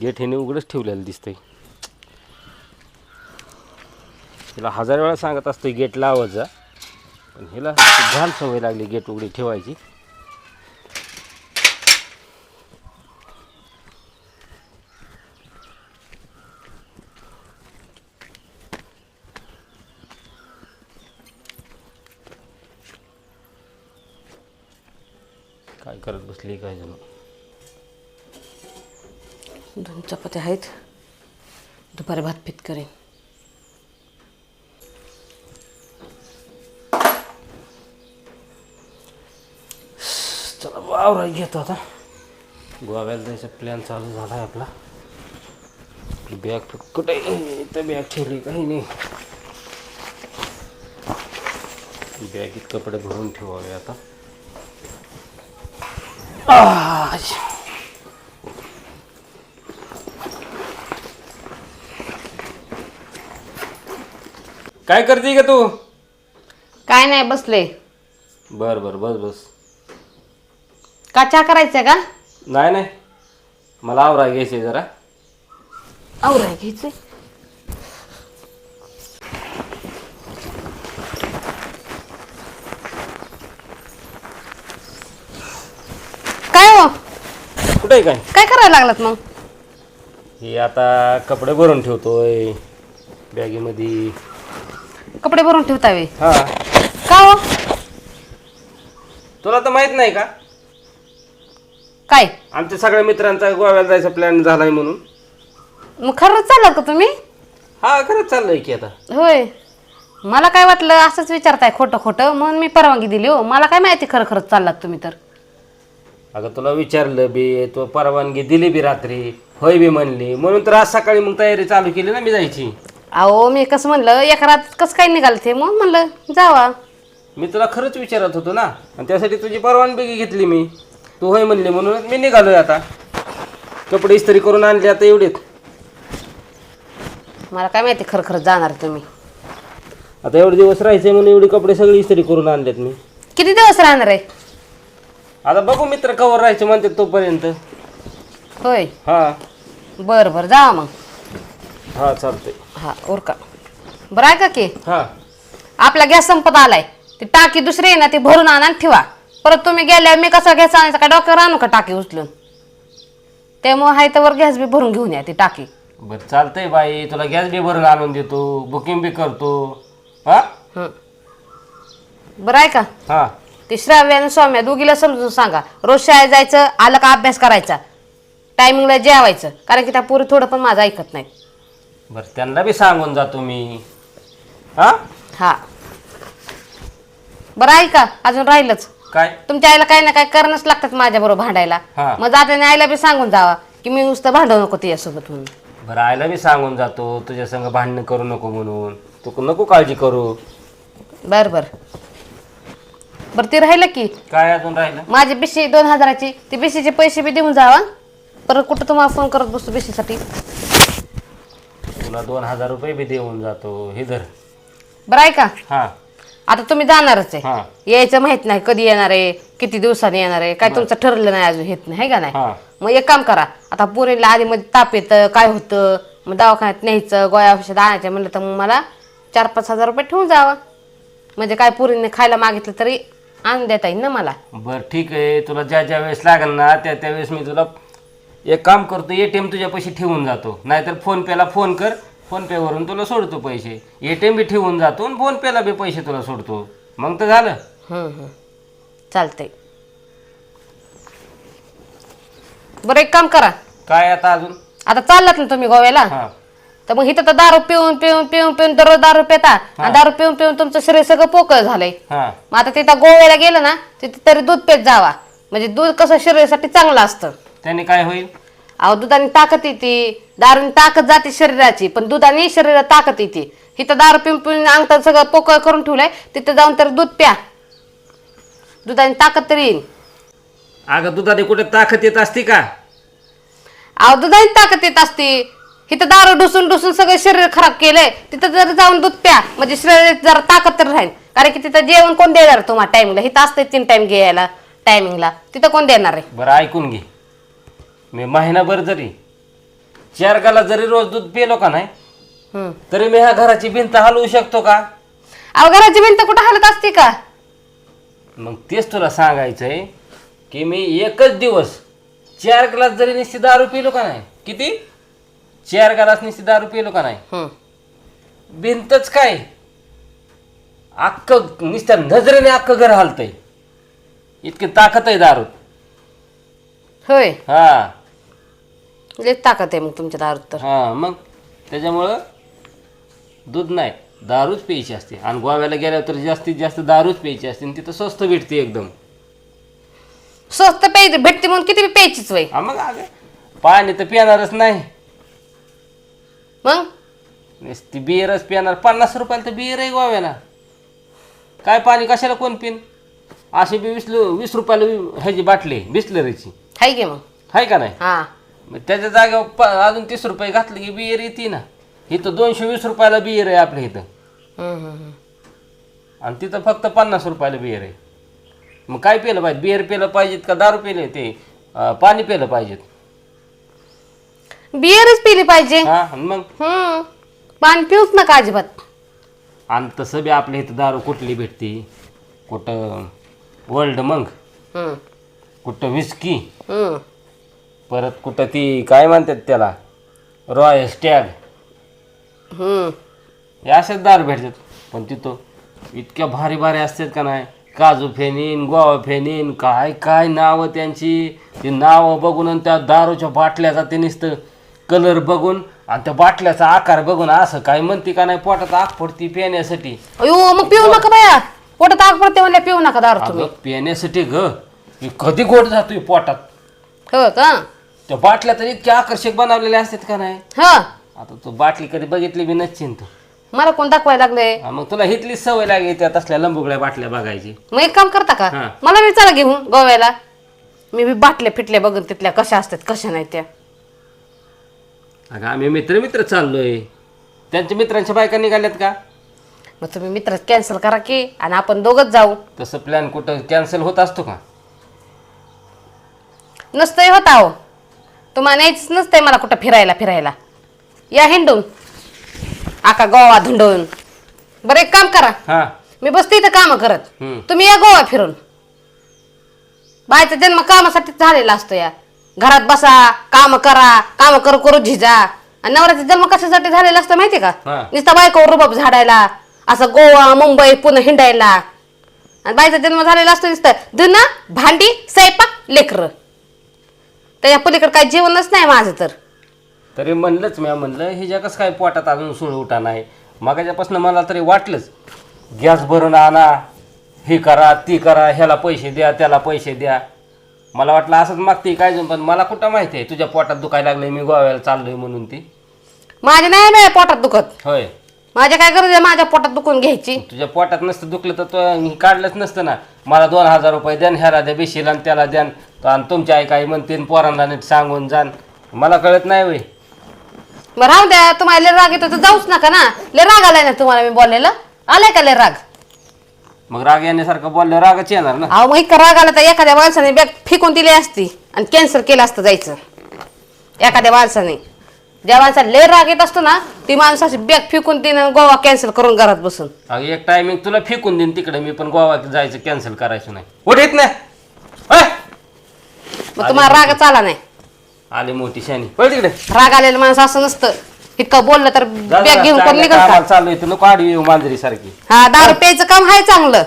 Gate हेने उघडच ठेवलेलं दिसतंय. हिला हजार वेळा सांगत असतोय गेट लावायचा पण हिला घाल सवय लागली गेट उघडी ठेवायची. काय करत बसली काय जण दोन चपात्या आहेत. दुपारी भात पीत करेन. चला वावरा घेतो आता. गोव्याला जायचा प्लॅन चालू झाला आहे आपला आपली बॅग कुठे इथं बॅग ठेवली काही नाही. बॅगीत कपडे भरून ठेवावे आता. काय करते का तू? काय नाही बसले. बर बर बस बस. का चहा करायचं का? नाही नाही. मला आवरा घ्यायचे जरा. आवराय घ्यायचंय. काय हो? कुठे आहे काय? काय करायला लागलात मग? हे आता कपडे भरून ठेवतोय. बॅगेमध्ये. कपडे भरून ठेवतावे हा. का हो? तुला तर माहीत नाही का? काय? आमच्या सगळ्या मित्रांचा गोव्याला जायचा प्लॅन झालाय म्हणून. मग खरंच चाललं का तुम्ही? हा खरंच चाललंय की आता. होय. मला काय वाटलं असंच विचारताय खोटं खोटं म्हणून मी परवानगी दिली हो. मला काय माहिती खरं खरंच चाललात तुम्ही तर. अगं तुला विचारलं बी तू परवानगी दिली बी रात्री. होय बी म्हणली. म्हणून तर आज सकाळी मग तयारी चालू केली ना मी जायची. अहो मी कसं म्हणलं एका रात कसं काय निघाल ते? मग म्हणलं जावा. मी तुला खरंच विचारत होतो ना आणि त्यासाठी तुझी परवानगी घेतली मी. तू होय म्हणली म्हणून मी निघालोय आता. कपडे इस्त्री करून आणले आता एवढेच. मला काय माहिती खरं खरंच जाणार तुम्ही. आता एवढे दिवस राहायचे म्हणून एवढे कपडे सगळे इस्त्री करून आणलेत मी. किती दिवस राहणार आहे? आता बघू मित्र कवर राहायचे म्हणते तोपर्यंत. होय. हा. बरं बरं जावा मग. हा चालतंय. हा उरका. बरं आहे का की हा. आपला गॅस संपत आलाय. ती टाकी दुसरी आहे ना ती भरून आणा आणि ठेवा. परत तुम्ही गेल्यावर मी कसा गॅस आणायचा? का डॉक्टर आणू का टाकी उचलून? त्यामुळे हाय तर गॅस बी भरून घेऊन या ती टाकी. बरं चालतंय बाई. तुला गॅस बी भरून आणून देतो. बुकिंग बी करतो. हा? हं. बरं आहे का हा. ती श्राव्य आणि सौम्या दोघीला समजून सांगा. रोज शाळेत जायचं आलं का अभ्यास करायचा? टायमिंगला जेवायचं. कारण की त्या पोरी थोडं पण माझं ऐकत नाही बरं त्यांना बी सांगून जातो मी हा? हा. बरं आहे का अजून राहिलंच. काय? तुमच्या आईला काही ना काही करणंच लागतात माझ्या बरोबर भांडायला. हा. मग जाताना आईला बी सांगून जावा की मी नुसतं भांडवू नको तिच्यासोबत म्हणून. बरं आईला बी सांगून जातो तुझ्या संग भांडणं करू नको म्हणून. तू नको काळजी करू. बर बर. बरं ती राहिलं की. काय अजून राहिलं? माझी बिशी दोन हजाराची ती बिशीचे पैसे बी देऊन जावा. परत कुठं तुम्हाला फोन करत बसतो बिशीसाठी तुला दोन हजार रुपये बी देऊन जातो हे धर. बरं आहे का? हा. आता तुम्ही जाणारच आहे. हा. यायचं माहीत नाही कधी येणार आहे किती दिवसांनी येणार आहे काय तुमचं ठरलं नाही अजून येत नाही है का नाही? हा. मग एक काम करा आता पुरीला आधी मध्ये ताप येतं काय होतं मग दवाखान्यात न्यायचं गोळ्या औषध आणायचं म्हणलं तर मग मला चार पाच हजार रुपये ठेवून जावा. म्हणजे काय पुरीने खायला मागितलं तरी आणून देता येईल ना मला. बरं ठीक आहे. तुला ज्या ज्या वेळेस लागेल ना त्या त्यावेळेस मी तुला एक काम करतो ए टी एम तुझ्या पैसे ठेवून जातो. नाहीतर फोनपेला फोन कर फोनपेवरून तुला सोडतो पैसे. ए टी एम बी ठेवून जातो आणि फोनपेला बी पैसे तुला सोडतो. मग तर झालं. हं हं. चालतंय. बरं एक काम करा. काय आता अजून? आता चाललात ना तुम्ही गोव्याला? हा. तर मग इथं तर दारू पिऊन पिऊन पिऊन पिऊन दररोज दारू पिता. आणि दारू पिऊन पिऊन तुमचं शरीर सगळं पोकळ झालंय. हा. मग आता तिथं गोव्याला गेलं ना तिथे तरी दूध पेत जावा. म्हणजे दूध कसं शरीरासाठी चांगलं असतं. त्याने काय होईल? अहो दुधाने ताकद येते. दारूने ताकद जाते शरीराची पण दुधाने शरीरात ताकद येते. इथं दारू पिऊन पिऊन अंगठा सगळं पोकळ करून ठेवलंय तिथं जाऊन तर दूध प्या. दुधाने ताकद तरी येईल अगं दुधाने कुठे ताकद येत असती का? अहो दुधाने ताकद येत असते. इथं दारू डुसून डुसून सगळं शरीर खराब केलंय तिथं जर जाऊन दूध प्या. म्हणजे शरीरात जरा ताकद तर राहील. कारण की तिथं जेवण कोण देणार तुम्हाला? टायमिंगला इथं असते तीन टाइम घ्यायला टायमिंगला तिथं कोण देणार आहे? बरं ऐकून घे. मी महिनाभर जरी चार गाला जरी रोज दूध पिलो का नाही हम्म. तरी मी ह्या घराची भिंत हलवू शकतो का? अहो घराची भिंत कुठं हालत असते का? मग तेच तुला सांगायचंय की मी एकच दिवस चार ग्लास जरी निश्चित दारू पिलो का नाही किती? चार ग्लास निश्चित दारू पिलो का नाही हम्म. भिंतच काय? अख्खं नुसत्या नजरेने अख्खं घर हलतंय. इतकी ताकद आहे दारूत होय. हा. लय ताकद आहे मग तुमच्या दारूत तर. हा मग त्याच्यामुळं दूध नाही दारूच प्यायची असते. आणि गोव्याला गेल्यावर तर जास्तीत जास्त दारूच प्यायची असते आणि तिथं स्वस्त भेटते एकदम. स्वस्त प्यायची भेटते म्हणून किती बी प्यायचीच वय. हा मग अगं पाणी तर पिणारच नाही. मग? नुसती बिअरच पिणार. पन्नास रुपयाला तर बिअर आहे गोव्याला. काय पाणी कशाला कोण पिन? असे बी वीस लो- वीस रुपयाला वी- ह्याची बाटली बिस्लरीची. हाय की मग? आहे का नाही? हा. मग त्याच्या जागेवर प अजून तीस रुपये घातले की बिअर येते ना. इथं दोनशे वीस रुपयाला बिअर आहे आपल्या इथं. हम्म, हम्म, हम्म. आणि तिथं फक्त पन्नास रुपयाला बिअर आहे. मग काय पिलं पाहिजे? बिअर पिलं पाहिजेत का दारू पिले ते अं, पाणी पिलं पाहिजेत. बिअरच पिली पाहिजे. हा मग? हम्म. पाणी पिऊच नका अजिबात. आणि तसं बी आपल्या इथं दारू कुठली भेटते? कुठं वर्ल्ड मग? हम्म, कुठं विस्की हम्म. परत कुठं ती काय म्हणतात त्याला? रॉयल स्टॅग हम्म. हे असेच दारू भेटतात. पण तिथं इतक्या भारी भारी असतात का नाही? काजू फेनीन गोवा फेनीन काय काय नावं त्यांची. ती नावं बघून आणि त्या दारूच्या बाटल्याचा ते नुसतं कलर बघून आणि त्या बाटल्याचा आकार बघून असं काय म्हणते का नाही पोटात आग पडती पिण्यासाठी. अयो मग पिऊ नका बाया. पोटात आग पडते म्हणल्या पिऊ नका दारू तुम्ही. अगं पिण्यासाठी ग. कधी गोड जातोय पोटात. हो का? त्या बाटल्या तर इतक्या आकर्षक बनवलेल्या असतात का नाही? हा. आता तू बाटली कधी बघितली बी नसशील तू. मला कोण दाखवायला लागले हा, मग तुला हितली सवय लागली त्या तसल्या लंबुगड्या बाटल्या बघायची. मग एक काम करता का? हा. मला बी चला घेऊन गोव्याला. मी बी बाटल्या फिटल्या बघून तिथल्या कशा असतात कशा नाही त्या. अगं आम्ही मित्र मित्र चाललोय. त्यांच्या मित्रांच्या बायका निघाल्यात का? मग तुम्ही मित्र कॅन्सल करा की आणि आपण दोघच जाऊ. तसं प्लॅन कुठं कॅन्सल होत असतो का? नसतंय होता हो तुम्हाला यायचंच नसतंय मला कुठं फिरायला फिरायला. या हिंडून. आका गोवा धुंडून बरं एक काम करा. हा. मी बसते इथं काम करत. हम्म. तुम्ही या गोवा फिरून. बायचा जन्म कामासाठीच झालेला असतो या. घरात बसा काम करा काम करू करू झिजा. आणि नवऱ्याचा जन्म कशासाठी झालेला असतो माहिती का? हा. नुसता बायको रुबाब झाडायला असं गोवा मुंबई पुणे हिंडायला. आणि बायचा जन्म झालेला असतो नुसतं धुणं भांडी स्वयंपाक लेकर. त्याच्या पलीकडे काही जीवनच नाही माझं तर. तरी म्हणलंच मी म्हणलं हिच्या कसं काय पोटात अजून सुळ उठा नाही. मगाच्यापासून मला तरी वाटलंच गॅस भरून आणा हे करा ती करा ह्याला पैसे द्या त्याला पैसे द्या. मला वाटलं असंच मागते काय जण, पण मला कुठं माहिती आहे तुझ्या पोटात दुखायला लागलंय मी गोव्याला चाललोय म्हणून ती. माझ्या नाही बाय पोटात दुखत. होय. माझ्या काय गरज आहे माझ्या पोटात दुखून घ्यायची? तुझ्या पोटात नसतं दुखलं तर तो हे काढलंच नसतं ना. मला दोन हजार रुपये द्या न ह्याला द्या बेशीला आणि त्याला द्या. न. आणि तुमची आई काही म्हणते पोरांना नीट सांगून जाण मला कळत नाही वय मग राहू द्या तुम्हाला लय राग येतो तर जाऊच नका ना. लय राग आलाय ना तुम्हाला मी बोललेलं. आलाय का लय राग? मग राग येण्यासारखं बोलल्यावर रागच येणार ना. अहो मग इतका राग आला तर एखाद्या माणसाने बॅग फेकून दिली असती आणि कॅन्सल केलं असतं जायचं. एखाद्या माणसाने. ज्या माणसाला लय राग येत असतो ना ती माणसाची बॅग फेकून तिनं गोवा कॅन्सल करून घरात बसून. अगं एक टायमिंग तुला फेकून देईन तिकडे मी पण गोवात जायचं कॅन्सल करायचं नाही. उठ येत नाही! मग तुम्हाला रागच आला नाही. आली मोठी शानी पळ तिकडे. राग आलेलं माणसं असं नसतं. इतकं बोललं तर बॅग घेऊन कोण कामाला चालू तर नको आडवी येऊ मांजरी सारखी हा दारू प्यायचं काम आहे चांगलं.